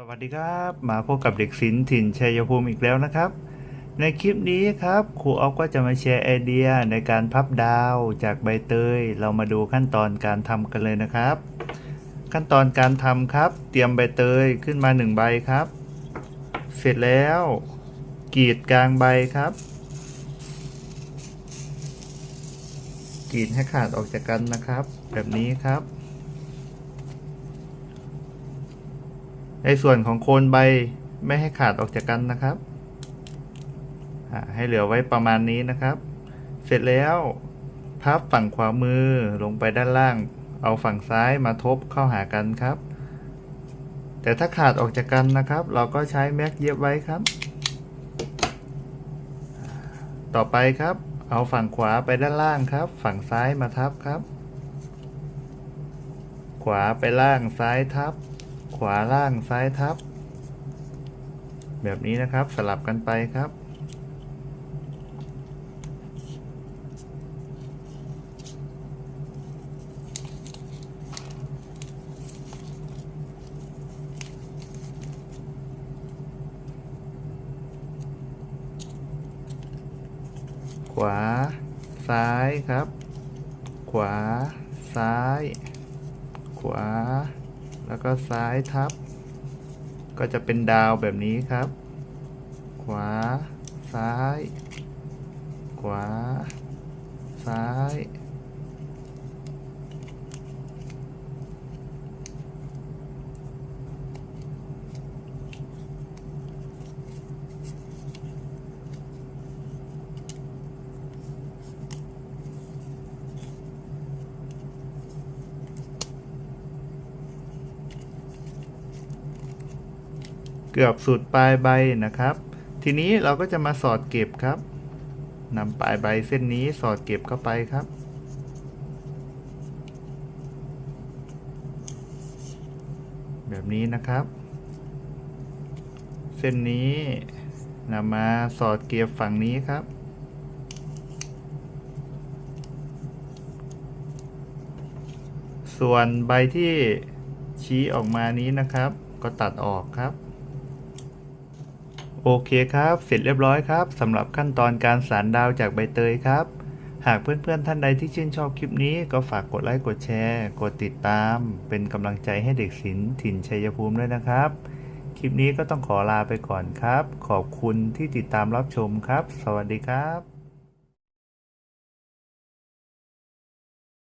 สวัสดีครับมาพบกับเด็กศิลป์ถิ่นชัยภูมิอีกแล้วนะครับ ในคลิปนี้ครับครูออฟก็จะมาแชร์ไอเดียในการพับดาวจากใบเตย เรามาดูขั้นตอนการทำกันเลยนะครับ ขั้นตอนการทำครับ เตรียมใบเตยขึ้นมาหนึ่งใบครับ เสร็จแล้วกรีดกลางใบครับกรีดให้ขาดออกจากกันนะครับ แบบนี้ครับ ในส่วนของโคนใบไม่ให้ขาดออกจากกันนะครับให้เหลือไว้ประมาณนี้นะครับ เสร็จแล้วพับฝั่งขวามือลงไปด้านล่าง เอาฝั่งซ้ายมาทบเข้าหากันครับ แต่ถ้าขาดออกจากกันนะครับ เราก็ใช้แม็กเย็บไว้ครับ ต่อไปครับ เอาฝั่งขวาไปด้านล่างครับ ฝั่งซ้ายมาทับครับ ขวาไปล่างซ้ายทับ ขวาล่างซ้ายทับ แบบนี้นะครับสลับกันไปครับ ขวา ซ้ายครับ ขวา ซ้าย ขวา แล้วก็ซ้ายทับ ก็จะเป็นดาวแบบนี้ครับ ขวา ซ้าย ขวา ซ้าย เกือบสุดปลายใบนะครับ ทีนี้เราก็จะมาสอดเก็บครับนำปลายใบเส้นนี้สอดเก็บเข้าไปครับ แบบนี้นะครับ เส้นนี้นำมาสอดเก็บฝั่งนี้ครับส่วนใบที่ชี้ออกมานี้นะครับ ก็ตัดออกครับ โอเคครับ เสร็จเรียบร้อยครับสำหรับขั้นตอนการสารดาวจากใบเตยครับ หากเพื่อนๆท่านใดที่ชื่นชอบคลิปนี้ก็ฝากกดไลค์กดแชร์ กดติดตาม เป็นกำลังใจให้เด็กศิลป์ถิ่นชัยภูมิด้วยนะครับ คลิปนี้ก็ต้องขอลาไปก่อนครับ ขอบคุณที่ติดตามรับชมครับ สวัสดีครับ